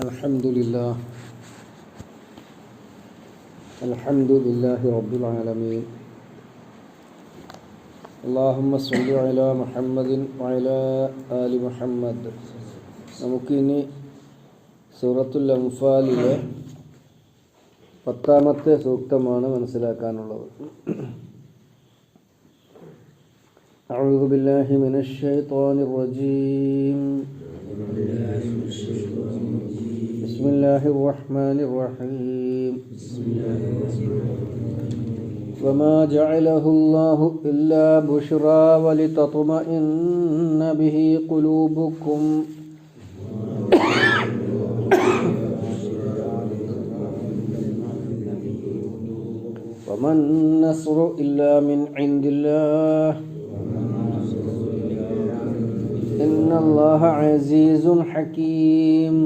الحمد لله الحمد لله رب العالمين اللهم صل على محمد وعلى آل محمد നമുക്കിനി സൂറത്തുൽ അംഫാലിലെ പത്താമത്തെ സൂക്തമാണ് മനസ്സിലാക്കാനുള്ളത് أعوذ بالله من الشيطان الرجيم بسم الله الرحمن الرحيم. وما جعله الله إلا بشرى ولتطمئن به قلوبكم. وما النصر إلا من عند الله. إن الله عزيز حكيم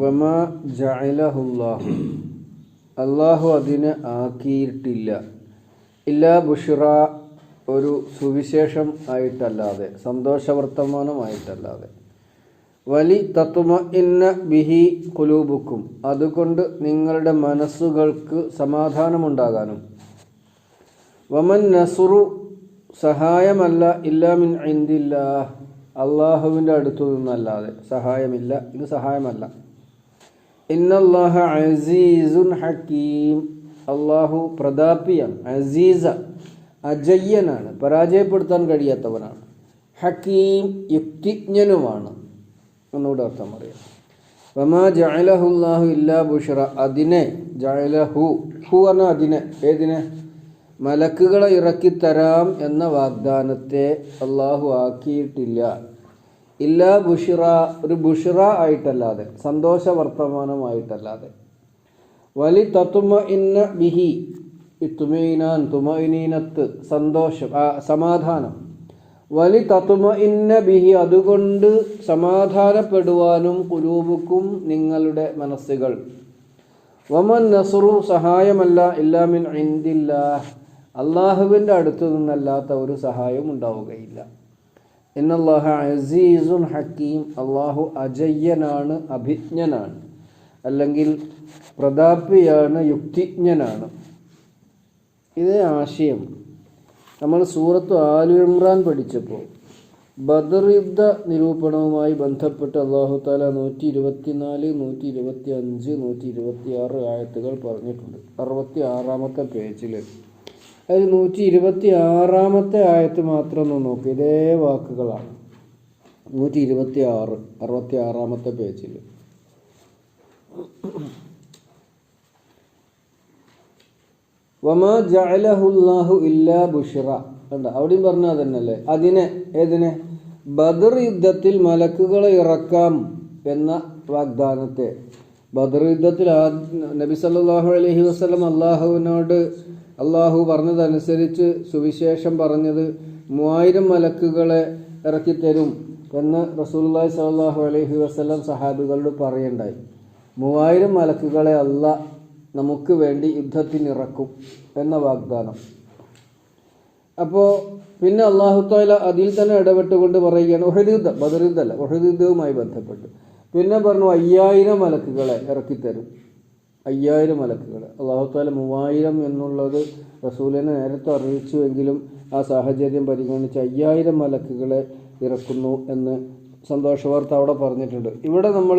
വമാ ജഅലഹുല്ലാഹു അള്ളാഹു അതിനെ ആക്കിയിട്ടില്ല ഇല്ലാ ബുഷറ ഒരു സുവിശേഷം ആയിട്ടല്ലാതെ സന്തോഷവർത്തമാനമായിട്ടല്ലാതെ വലി തത്വമ ഇന്ന ബിഹി കുലൂബുക്കും അതുകൊണ്ട് നിങ്ങളുടെ മനസ്സുകൾക്ക് സമാധാനമുണ്ടാകാനും വമൻ നസുറു സഹായമല്ല ഇല്ലാമിൻ ഇന്ദില്ല അള്ളാഹുവിന്റെ അടുത്തു നിന്നല്ലാതെ സഹായമില്ല. ഇത് സഹായമല്ല. ഇന്നല്ലാഹ അസീസുൻ ഹക്കീം. അള്ളാഹു പ്രതാപിയാണ് അസീസ അജയ്യനാണ് പരാജയപ്പെടുത്താൻ കഴിയാത്തവനാണ്. ഹക്കീം യുക്തിജ്ഞനുമാണ് എന്നോട് അർത്ഥം പറയാം. വമാ ജഅലഹുല്ലാഹു ഇല്ലാ ബുഷറ അതിനെ ജഅലഹു ഹു പറഞ്ഞ അതിനെ ഏതിനെ? മലക്കുകളെ ഇറക്കിത്തരാം എന്ന വാഗ്ദാനത്തെ അള്ളാഹു ആക്കിയിട്ടില്ല. ഇല്ല ബുഷിറ ഒരു ബുഷിറ ആയിട്ടല്ലാതെ സന്തോഷ വർത്തമാനമായിട്ടല്ലാതെ വലി തത്തുമ ഇന്ന ബിഹി തുമൈനാൻ തുമൈനീനത്ത് സന്തോഷം സമാധാനം. വലി തത്തുമ ഇന്ന ബിഹി അതുകൊണ്ട് സമാധാനപ്പെടുവാനും കുലൂബുക്കും നിങ്ങളുടെ മനസ്സുകൾ. വമൻ നസുറു സഹായമല്ല ഇല്ലാമിൻ ഇന്ദില്ല അള്ളാഹുവിന്റെ അടുത്തു നിന്നല്ലാത്ത ഒരു സഹായവും ഉണ്ടാവുകയില്ല. എന്നല്ലാഹ അസീസുൻ ഹക്കീം. അള്ളാഹു അജയ്യനാണ് അഭിജ്ഞനാണ്. അല്ലെങ്കിൽ പ്രതാപിയാണ് യുക്തിജ്ഞനാണ്. ഇതേ ആശയം നമ്മൾ സൂറത്ത് ആലു പഠിച്ചപ്പോൾ ബദർ യുദ്ധ നിരൂപണവുമായി ബന്ധപ്പെട്ട് അള്ളാഹു താല നൂറ്റി ഇരുപത്തിനാല് നൂറ്റി ഇരുപത്തി അഞ്ച് നൂറ്റി ഇരുപത്തി ആറ് ആയത്തുകൾ പറഞ്ഞിട്ടുണ്ട്. അറുപത്തി ആറാമത്തെ പേജിൽ അതിൽ നൂറ്റി ഇരുപത്തി ആറാമത്തെ ആയത്ത് മാത്രം ഒന്ന് നോക്കി. ഇതേ വാക്കുകളാണ്. നൂറ്റി ഇരുപത്തി ആറ് അറുപത്തി ആറാമത്തെ പേജിൽ ജഅലഹുല്ലാഹു ഇല്ലാ അവിടെയും പറഞ്ഞ തന്നെയല്ലേ അതിനെ ഏതിനെ? ബദർ യുദ്ധത്തിൽ മലക്കുകളെ ഇറക്കാം എന്ന വാഗ്ദാനത്തെ. ബദർ യുദ്ധത്തിൽ നബി സല്ലാഹു അലഹി വസ്ലം അള്ളാഹുവിനോട് അള്ളാഹു പറഞ്ഞതനുസരിച്ച് സുവിശേഷം പറഞ്ഞത് മൂവായിരം മലക്കുകളെ ഇറക്കിത്തരും എന്ന് റസൂലുള്ളാഹി സാഹു അലഹി വസ്ലം സഹാബികളോട് പറയണ്ടായി. മൂവായിരം മലക്കുകളെ അല്ല നമുക്ക് വേണ്ടി യുദ്ധത്തിന് ഇറക്കും എന്ന വാഗ്ദാനം. അപ്പോൾ പിന്നെ അള്ളാഹു താല അതിൽ തന്നെ ഇടപെട്ടുകൊണ്ട് പറയുകയാണ് ഒഹദ് യുദ്ധം ബദർ യുദ്ധമല്ല ഒഹദ് യുദ്ധവുമായി ബന്ധപ്പെട്ട്. പിന്നെ പറഞ്ഞു അയ്യായിരം മലക്കുകളെ ഇറക്കിത്തരും. അയ്യായിരം മലക്കുകൾ അള്ളാഹു താല മൂവായിരം എന്നുള്ളത് റസൂലിനെ നേരത്തെ അറിയിച്ചുവെങ്കിലും ആ സാഹചര്യം പരിഗണിച്ച് അയ്യായിരം മലക്കുകളെ ഇറക്കുന്നു എന്ന് സന്തോഷവാർത്ത അവിടെ പറഞ്ഞിട്ടുണ്ട്. ഇവിടെ നമ്മൾ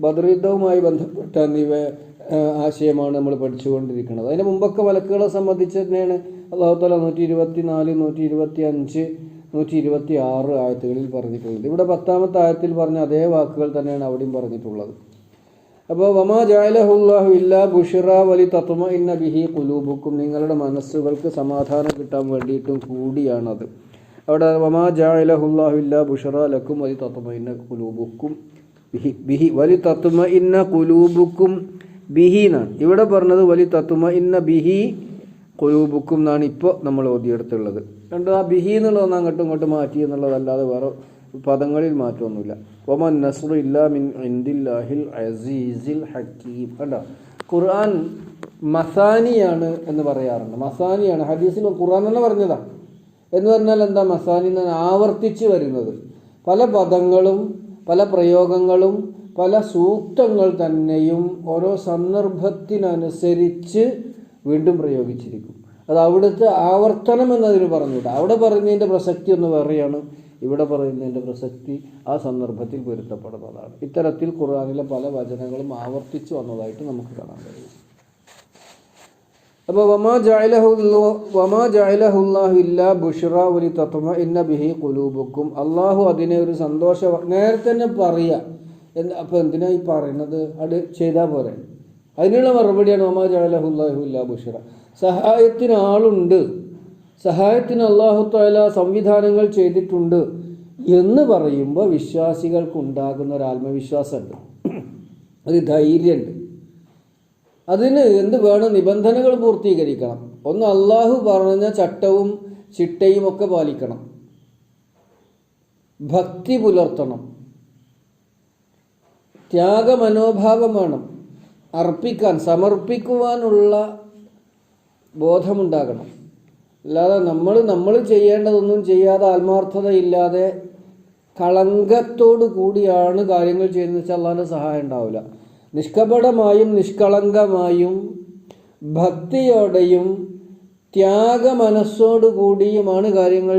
ബദ്രയുദ്ധവുമായി ബന്ധപ്പെട്ട നിവ ആശയമാണ് നമ്മൾ പഠിച്ചുകൊണ്ടിരിക്കുന്നത്. അതിന് മുമ്പൊക്കെ മലക്കുകളെ സംബന്ധിച്ച് തന്നെയാണ് അള്ളാഹു താല നൂറ്റി ഇരുപത്തി നാല് നൂറ്റി ഇരുപത്തി അഞ്ച് നൂറ്റി ഇരുപത്തി ആറ് ആയത്തുകളിൽ പറഞ്ഞിട്ടുള്ളത് ഇവിടെ പത്താമത്തെ ആയത്തിൽ പറഞ്ഞ അതേ വാക്കുകൾ തന്നെയാണ് അവിടെയും പറഞ്ഞിട്ടുള്ളത്. അപ്പോൾ വമാ ജാലഹുല്ലാഹു ഇല്ലാ ബുഷിറ വലി തത്വമ ഇന്ന ബിഹി കുലൂബുക്കും നിങ്ങളുടെ മനസ്സുകൾക്ക് സമാധാനം കിട്ടാൻ വേണ്ടിയിട്ടും കൂടിയാണത്. അവിടെ വമാ ജാലഹുല്ലാഹു ഇല്ലാ ബുഷിറ ലക്കും വലി തത്വമ ഇന്ന കുലൂബുക്കും ബിഹി ബിഹി വലി തത്വമ ഇന്ന കുലൂബുക്കും ബിഹി എന്നാണ്. ഇവിടെ പറഞ്ഞത് വലി തത്വമ ഇന്ന ബിഹി കുലൂബുക്കും എന്നാണ് ഇപ്പോൾ നമ്മൾ ഓതിയെടുത്തുള്ളത്. രണ്ട് ആ ബിഹി എന്നുള്ളതൊന്നും അങ്ങോട്ടും ഇങ്ങോട്ടും മാറ്റി എന്നുള്ളതല്ലാതെ വേറെ പദങ്ങളിൽ മാറ്റമൊന്നുമില്ല. ഒമൻ നസ്റു ഇല്ലാ മിൻ ഇന്ദില്ലാഹിൽ അസീസിൽ ഹക്കീം. കണ്ട? ഖുർആൻ മസാനിയാണ് എന്ന് പറയാറുണ്ട്. മസാനിയാണ്. ഹദീസിൽ ഖുർആൻ തന്നെ പറഞ്ഞതാ. എന്ന് പറഞ്ഞാൽ എന്താ? മസാനി എന്ന് ആവർത്തിച്ച് വരുന്നത്. പല പദങ്ങളും പല പ്രയോഗങ്ങളും പല സൂക്തങ്ങൾ തന്നെയും ഓരോ സന്ദർഭത്തിനനുസരിച്ച് വീണ്ടും പ്രയോഗിച്ചിരിക്കും. അത് അവിടുത്തെ ആവർത്തനം എന്നതിന് പറഞ്ഞിട്ട് അവിടെ പറയുന്നതിന്റെ പ്രസക്തി ഒന്ന് വേറെയാണ്. ഇവിടെ പറയുന്നതിന്റെ പ്രസക്തി ആ സന്ദർഭത്തിൽ പൊരുത്തപ്പെടുന്നതാണ്. ഇത്തരത്തിൽ ഖുർആാനിലെ പല വചനങ്ങളും ആവർത്തിച്ചു വന്നതായിട്ട് നമുക്ക് കാണാൻ കഴിയും. അപ്പോൾ വമാ ജഅലഹു വമാ ജഅലഹുല്ലാഹു ഇല്ലാ ബുഷ്റ വലി തത്വമ ഇന്ന ബിഹി കുലൂബുക്കും അള്ളാഹു അതിനെ ഒരു സന്തോഷ നേരത്തെ തന്നെ പറയുക എന്താ അപ്പോൾ എന്തിനാ ഈ പറയുന്നത്? അത് ചെയ്താൽ പോരെ. അതിനുള്ള മറുപടിയാണ് ഒമാ ജഅലഹുല്ലാഹു ഇല്ലാ ബുഷ്റ സഹായത്തിന് ആളുണ്ട്. സഹായത്തിന് അള്ളാഹു താല സംവിധാനങ്ങൾ ചെയ്തിട്ടുണ്ട് എന്ന് പറയുമ്പോൾ വിശ്വാസികൾക്കുണ്ടാകുന്ന ഒരു ആത്മവിശ്വാസമുണ്ട്. ഒരു ധൈര്യമുണ്ട്. അതിന് എന്ത് വേണം? നിബന്ധനകൾ പൂർത്തീകരിക്കണം. ഒന്ന് അള്ളാഹു പറഞ്ഞ ചട്ടവും ചിട്ടയും ഒക്കെ പാലിക്കണം. ഭക്തി പുലർത്തണം. ത്യാഗമനോഭാവം വേണം. അർപ്പിക്കാൻ സമർപ്പിക്കുവാനുള്ള ബോധമുണ്ടാകണം. അല്ലാതെ നമ്മൾ നമ്മൾ ചെയ്യേണ്ടതൊന്നും ചെയ്യാതെ ആത്മാർത്ഥതയില്ലാതെ കളങ്കത്തോടു കൂടിയാണ് കാര്യങ്ങൾ ചെയ്യുന്നത് വെച്ചാൽ അല്ലാതെ സഹായം ഉണ്ടാവില്ല. നിഷ്കപടമായും നിഷ്കളങ്കമായും ഭക്തിയോടെയും ത്യാഗമനസ്സോടു കൂടിയുമാണ് കാര്യങ്ങൾ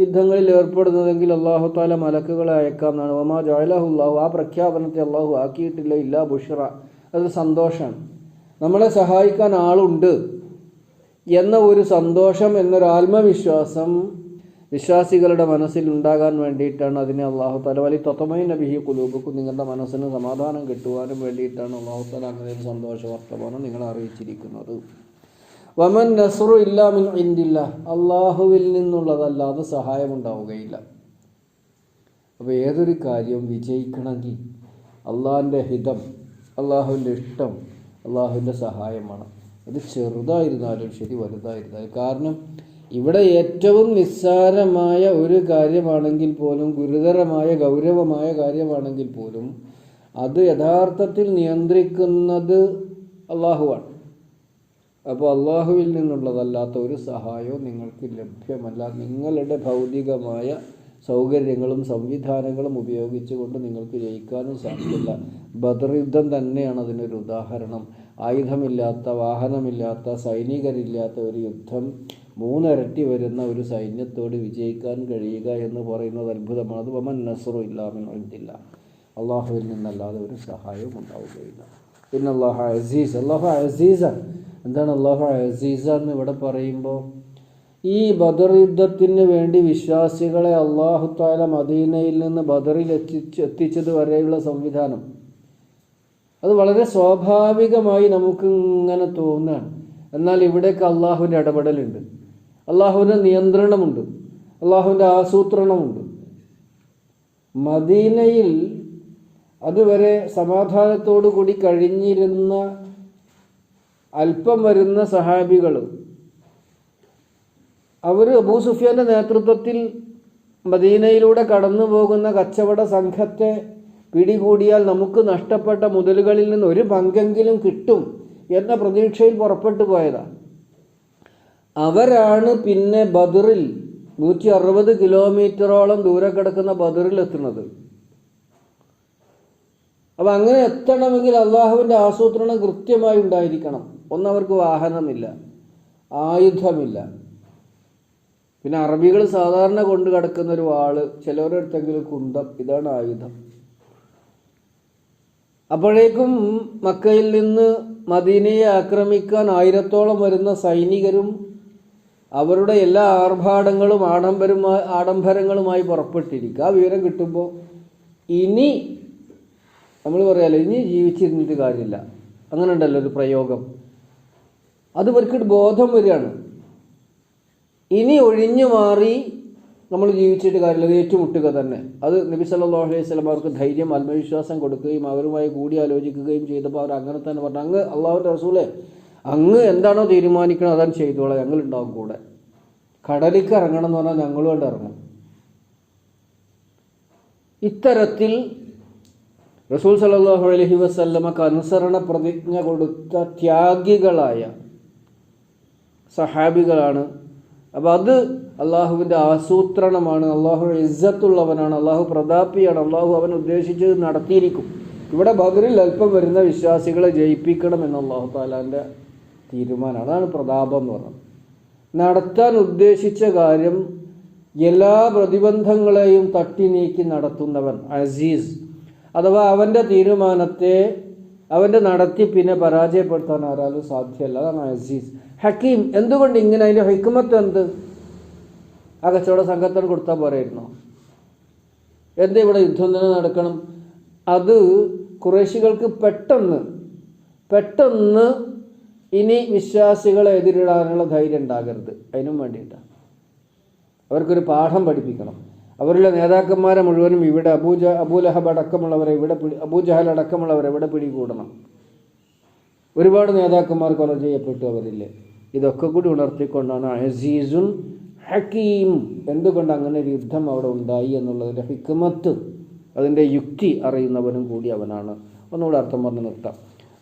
യുദ്ധങ്ങളിൽ ഏർപ്പെടുന്നതെങ്കിൽ അള്ളാഹു താല മലക്കുകളെ അയക്കാം എന്നാണ് ഒമാ ജോയലഹുല്ലാഹു ആ പ്രഖ്യാപനത്തെ അള്ളാഹു ആക്കിയിട്ടില്ല ഇല്ല ബുഷറ. അത് സന്തോഷമാണ് നമ്മളെ സഹായിക്കാൻ ആളുണ്ട് എന്ന ഒരു സന്തോഷം എന്നൊരു ആത്മവിശ്വാസം വിശ്വാസികളുടെ മനസ്സിൽ ഉണ്ടാകാൻ വേണ്ടിയിട്ടാണ് അതിനെ അള്ളാഹു താല വലിയ തൊത്തമൈ നബിഹി കുലൂബക്കും നിങ്ങളുടെ മനസ്സിന് സമാധാനം കിട്ടുവാനും വേണ്ടിയിട്ടാണ് അള്ളാഹു താല അങ്ങനെ ഒരു സന്തോഷ വർത്തമാനം നിങ്ങളെ അറിയിച്ചിരിക്കുന്നത്. വമൻ നസറു ഇല്ലാ മിൻ ഇന്ദില്ല അള്ളാഹുവിൽ നിന്നുള്ളതല്ലാതെ സഹായമുണ്ടാവുകയില്ല. അപ്പോൾ ഏതൊരു കാര്യവും വിജയിക്കണമെങ്കിൽ അള്ളാഹിന്റെ ഹിതം അള്ളാഹുവിന്റെ ഇഷ്ടം അള്ളാഹുവിന്റെ സഹായമാണ്. അത് ചെറുതായിരുന്നാലും ശരി വലുതായിരുന്നാലും. കാരണം ഇവിടെ ഏറ്റവും നിസ്സാരമായ ഒരു കാര്യമാണെങ്കിൽ പോലും ഗുരുതരമായ ഗൗരവമായ കാര്യമാണെങ്കിൽ പോലും അത് യഥാർത്ഥത്തിൽ നിയന്ത്രിക്കുന്നത് അള്ളാഹുവാണ്. അപ്പോൾ അള്ളാഹുവിൽ നിന്നുള്ളതല്ലാത്ത ഒരു സഹായവും നിങ്ങൾക്ക് ലഭ്യമല്ല. നിങ്ങളുടെ ഭൗതികമായ സൗകര്യങ്ങളും സംവിധാനങ്ങളും ഉപയോഗിച്ചുകൊണ്ട് നിങ്ങൾക്ക് ജയിക്കാനും സാധിക്കില്ല. ബദർ യുദ്ധം തന്നെയാണ് അതിനൊരു ഉദാഹരണം. ആയുധമില്ലാത്ത വാഹനമില്ലാത്ത സൈനികരില്ലാത്ത ഒരു യുദ്ധം മൂന്നിരട്ടി വരുന്ന ഒരു സൈന്യത്തോട് വിജയിക്കാൻ കഴിയുക എന്ന് പറയുന്നത് അത്ഭുതമാണ്. അത് വമൻ നസറു ഇല്ലാമിൻ ഒഴിഞ്ഞില്ല അള്ളാഹുവിൽ നിന്നല്ലാതെ ഒരു സഹായവും ഉണ്ടാവുകയില്ല. പിന്നെ അള്ളാഹു അസീസ്. അള്ളാഹു അസീസ എന്താണ് അള്ളാഹു അസീസ എന്ന് ഇവിടെ പറയുമ്പോൾ ഈ ബദർ യുദ്ധത്തിന് വേണ്ടി വിശ്വാസികളെ അള്ളാഹുത്താല മദീനയിൽ നിന്ന് ബദറിൽ എത്തിച്ച് എത്തിച്ചത് വരെയുള്ള സംവിധാനം. അത് വളരെ സ്വാഭാവികമായി നമുക്ക് ഇങ്ങനെ തോന്നുകയാണ്. എന്നാൽ ഇവിടേക്ക് അള്ളാഹുവിന്റെ ഇടപെടലുണ്ട്. അള്ളാഹുവിന്റെ നിയന്ത്രണമുണ്ട്. അള്ളാഹുവിന്റെ ആസൂത്രണമുണ്ട്. മദീനയിൽ അതുവരെ സമാധാനത്തോടു കൂടി കഴിഞ്ഞിരുന്ന അല്പം വരുന്ന സഹാബികൾ അവർ അബൂ സുഫിയാന്റെ നേതൃത്വത്തിൽ മദീനയിലൂടെ കടന്നു പോകുന്ന കച്ചവട സംഘത്തെ പിടികൂടിയാൽ നമുക്ക് നഷ്ടപ്പെട്ട മുതലുകളിൽ നിന്ന് ഒരു പങ്കെങ്കിലും കിട്ടും എന്ന പ്രതീക്ഷയിൽ പുറപ്പെട്ടു പോയതാണ്. അവരാണ് പിന്നെ ബദറിൽ നൂറ്റി അറുപത് കിലോമീറ്ററോളം ദൂരെ കിടക്കുന്ന ബദറിൽ എത്തുന്നത്. അപ്പം അങ്ങനെ എത്തണമെങ്കിൽ അള്ളാഹുവിന്റെ ആസൂത്രണം കൃത്യമായി ഉണ്ടായിരിക്കണം. ഒന്നവർക്ക് വാഹനമില്ല ആയുധമില്ല. പിന്നെ അറബികൾ സാധാരണ കൊണ്ട് കിടക്കുന്ന ഒരു വാൾ ചിലവരെടുത്തെങ്കിലും കുന്തം ഇതാണ് ആയുധം. അപ്പോഴേക്കും മക്കയിൽ നിന്ന് മദീനയെ ആക്രമിക്കാൻ ആയിരത്തോളം വരുന്ന സൈനികരും അവരുടെ എല്ലാ ആർഭാടങ്ങളും ആഡംബരമായി ആഡംബരങ്ങളുമായി പുറപ്പെട്ടിരിക്കുക ആ വിവരം കിട്ടുമ്പോൾ ഇനി നമ്മൾ പറയാലോ ഇനി ജീവിച്ചിരുന്നിട്ട് കാര്യമില്ല. അങ്ങനെ ഉണ്ടല്ലോ ഒരു പ്രയോഗം. അത് ബോധം വരികയാണ്. ഇനി ഒഴിഞ്ഞു മാറി നമ്മൾ ജീവിച്ചിട്ട് കാര്യമില്ല. ഏറ്റുമുട്ടുക തന്നെ. അത് നബി സല്ലല്ലാഹു അലൈഹി സ്വലം അവർക്ക് ധൈര്യം ആത്മവിശ്വാസം കൊടുക്കുകയും അവരുമായി കൂടി ആലോചിക്കുകയും ചെയ്തപ്പോൾ അവർ അങ്ങനെ തന്നെ പറഞ്ഞു. അങ്ങ് അള്ളാഹുന്റെ റസൂലെ അങ്ങ് എന്താണോ തീരുമാനിക്കണം അതാണ് ചെയ്തോളാം. ഞങ്ങളുണ്ടാവും കൂടെ. കടലിക്ക് ഇറങ്ങണം എന്ന് പറഞ്ഞാൽ ഞങ്ങളും കൊണ്ട് ഇറങ്ങും. ഇത്തരത്തിൽ റസൂൽ സല്ലല്ലാഹു അലഹി വസല്ലമക്ക് അനുസരണ പ്രതിജ്ഞ കൊടുത്ത ത്യാഗികളായ സഹാബികളാണ് അപ്പം അത് അള്ളാഹുവിന്റെ ആസൂത്രണമാണ്. അള്ളാഹു ഇസ്സത്തുള്ളവനാണ്. അള്ളാഹു പ്രതാപിയാണ്. അള്ളാഹു അവൻ ഉദ്ദേശിച്ചത് നടത്തിയിരിക്കും. ഇവിടെ ബദറിൽ അല്പം വരുന്ന വിശ്വാസികളെ ജയിപ്പിക്കണം എന്ന് അള്ളാഹു താലാന്റെ തീരുമാനമാണ് അതാണ് പ്രതാപം എന്ന് പറഞ്ഞത് നടത്താൻ ഉദ്ദേശിച്ച കാര്യം എല്ലാ പ്രതിബന്ധങ്ങളെയും തട്ടി നീക്കി നടത്തുന്നവൻ അസീസ്. അഥവാ അവന്റെ തീരുമാനത്തെ അവന്റെ നടത്തിപ്പിനെ പരാജയപ്പെടുത്താൻ ആരാലും സാധ്യമല്ല. അതാണ് അസീസ്. ഹക്കീം എന്തുകൊണ്ട് ഇങ്ങനെ അതിന്റെ ഹൈക്കുമത്ത് എന്ത്? ആ കച്ചവട സംഘത്തിന് കൊടുത്താൽ പോരായിരുന്നോ. എന്താ ഇവിടെ യുദ്ധം തന്നെ നടക്കണം? അത് കുറേശികൾക്ക് പെട്ടെന്ന് പെട്ടെന്ന് ഇനി വിശ്വാസികളെ എതിരിടാനുള്ള ധൈര്യം ഉണ്ടാകരുത്. അതിനും വേണ്ടിയിട്ടാണ്. അവർക്കൊരു പാഠം പഠിപ്പിക്കണം. അവരുടെ നേതാക്കന്മാരെ മുഴുവനും ഇവിടെ അബൂജ അബൂലഹബ് അടക്കമുള്ളവരെ ഇവിടെ പിടി അബൂജഹൽ അടക്കമുള്ളവരെ ഇവിടെ പിടികൂടണം. ഒരുപാട് നേതാക്കന്മാർ കൊല ചെയ്യപ്പെട്ടു അവരില്ലേ ഇതൊക്കെ കൂടി ഉണർത്തിക്കൊണ്ടാണ് അസീസുൻ ഹക്കീം. എന്തുകൊണ്ട് അങ്ങനെ ഒരു യുദ്ധം അവിടെ ഉണ്ടായി എന്നുള്ളതിന്റെ ഹിക്മത്ത് അതിന്റെ യുക്തി അറിയുന്നവനും കൂടി അവനാണ്. ഒന്നുകൂടെ അർത്ഥം പറഞ്ഞു നിർത്താം.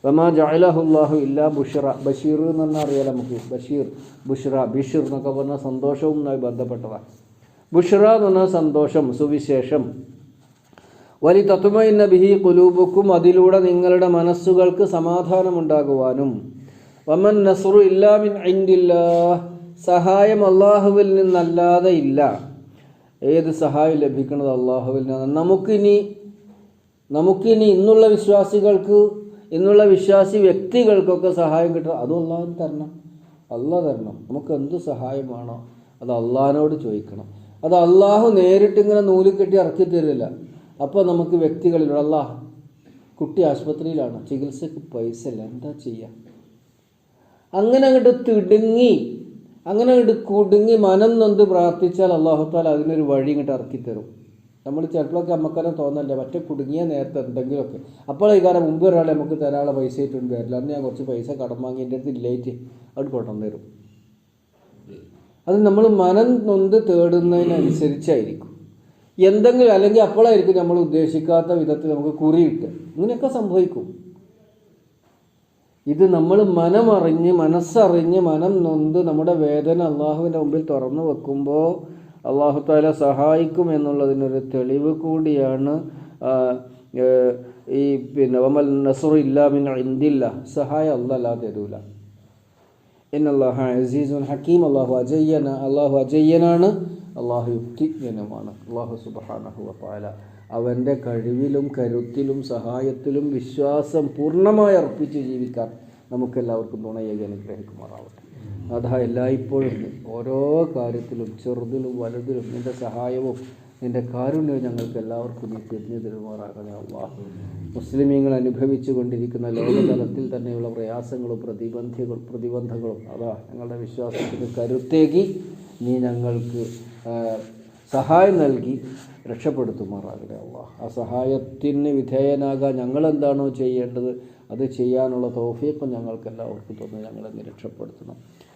വമാ ജായലഹുല്ലാഹു ഇല്ലാ ബുഷറ. ബഷീർ എന്ന് അറിയാലോ നമുക്ക്? ബഷീർ ബുഷറ ബിഷിർ എന്നൊക്കെ പറഞ്ഞാൽ സന്തോഷവുമായി ബന്ധപ്പെട്ടതാണ്. ബുഷറ എന്ന് സന്തോഷം സുവിശേഷം. വലി തത്തുമൈന്ന ബിഹി കുലൂബുക്കും അതിലൂടെ നിങ്ങളുടെ മനസ്സുകൾക്ക് സമാധാനമുണ്ടാകുവാനും. വമൻ നസ്റു ഇല്ലാമിൻ ഐൻഡില്ല സഹായം അള്ളാഹുവിൽ നിന്നല്ലാതെ ഇല്ല. ഏത് സഹായം ലഭിക്കുന്നത് അള്ളാഹുവിൽ നിന്ന് നമുക്കിനി നമുക്കിനി ഇന്നുള്ള വിശ്വാസികൾക്ക് ഇന്നുള്ള വിശ്വാസി വ്യക്തികൾക്കൊക്കെ സഹായം കിട്ടണം. അതും അള്ളാഹു തരണം. അള്ളാഹ് തരണം. നമുക്ക് എന്ത് സഹായമാണോ അത് അള്ളാഹിനോട് ചോദിക്കണം. അത് അള്ളാഹു നേരിട്ട് ഇങ്ങനെ നൂൽ കെട്ടി ഇറക്കി തരില്ല. അപ്പോൾ നമുക്ക് വ്യക്തികളിലൂടെ അള്ളാഹ് കുട്ടി ആശുപത്രിയിലാണ്. ചികിത്സക്ക് പൈസ ഇല്ല. എന്താ ചെയ്യുക അങ്ങനെ അങ്ങോട്ട് തിടുങ്ങി അങ്ങനെ അങ്ങോട്ട് കുടുങ്ങി മനം നൊന്ത് പ്രാർത്ഥിച്ചാൽ അള്ളാഹുത്താൽ അതിനൊരു വഴി ഇങ്ങോട്ട് ഇറക്കി തരും. നമ്മൾ ചിലപ്പോഴൊക്കെ നമുക്കന്നെ തോന്നല്ലേ മറ്റേ കുടുങ്ങിയ നേരത്തെ എന്തെങ്കിലുമൊക്കെ. അപ്പോൾ ഈ കാരണം മുമ്പ് ഒരാളെ നമുക്ക് തരാനുള്ള പൈസ ആയിട്ടുണ്ട് വരില്ല. അന്ന് ഞാൻ കുറച്ച് പൈസ കടം വാങ്ങി എന്റെ അടുത്ത് ഇല്ലായിട്ട് അവിടെ കൊണ്ടുവന്നു തരും. അത് നമ്മൾ മനം നൊന്ത് തേടുന്നതിനനുസരിച്ചായിരിക്കും. എന്തെങ്കിലും അല്ലെങ്കിൽ അപ്പോഴായിരിക്കും നമ്മൾ ഉദ്ദേശിക്കാത്ത വിധത്തിൽ നമുക്ക് കുറി കിട്ടുക ഇങ്ങനെയൊക്കെ സംഭവിക്കും. ഇത് നമ്മൾ മനമറിഞ്ഞ് മനസ്സറിഞ്ഞ് മനം നൊന്ത് നമ്മുടെ വേദന അള്ളാഹുവിന്റെ മുമ്പിൽ തുറന്നു വെക്കുമ്പോൾ അള്ളാഹു താല സഹായിക്കും എന്നുള്ളതിനൊരു തെളിവ് കൂടിയാണ് ഈ പിന്നെ വമൽ നസറു ഇല്ലാമിൻ സഹായം അള്ളാഹ് തരൂല. എന്നല്ലാഹ അസീസുൻ ഹക്കീം. അള്ളാഹു അജയ്യന അള്ളാഹു അജയ്യനാണ്. അള്ളാഹു യുക്തിജ്ഞനുമാണ് അള്ളാഹു സുബഹാനഹു വത്താല അവന്റെ കഴിവിലും കരുത്തിലും സഹായത്തിലും വിശ്വാസം പൂർണമായി അർപ്പിച്ച് ജീവിക്കാൻ നമുക്കെല്ലാവർക്കും തുണയായി അനുഗ്രഹിക്കുമാറാവട്ടെ. അതാ എല്ലായ്പ്പോഴും ഓരോ കാര്യത്തിലും ചെറുതിലും വലുതിലും നിന്റെ സഹായവും നിന്റെ കാരുണ്യവും ഞങ്ങൾക്ക് എല്ലാവർക്കും നീ തിരിഞ്ഞു തരുമാറാകണേ അള്ളാഹു. മുസ്ലിമീങ്ങൾ അനുഭവിച്ചു കൊണ്ടിരിക്കുന്ന ലോകതലത്തിൽ തന്നെയുള്ള പ്രയാസങ്ങളും പ്രതിബന്ധികൾ പ്രതിബന്ധങ്ങളും. അതാ ഞങ്ങളുടെ വിശ്വാസത്തിന് കരുത്തേകി നീ ഞങ്ങൾക്ക് സഹായം നൽകി രക്ഷപ്പെടുത്തുമാറാകണേ അള്ളാഹ്. ആ സഹായത്തിന് വിധേയനാകാൻ ഞങ്ങളെന്താണോ ചെയ്യേണ്ടത് അത് ചെയ്യാനുള്ള തോഫിയപ്പം ഞങ്ങൾക്ക് എല്ലാവർക്കും തന്നു ഞങ്ങളെ രക്ഷപ്പെടുത്തണം.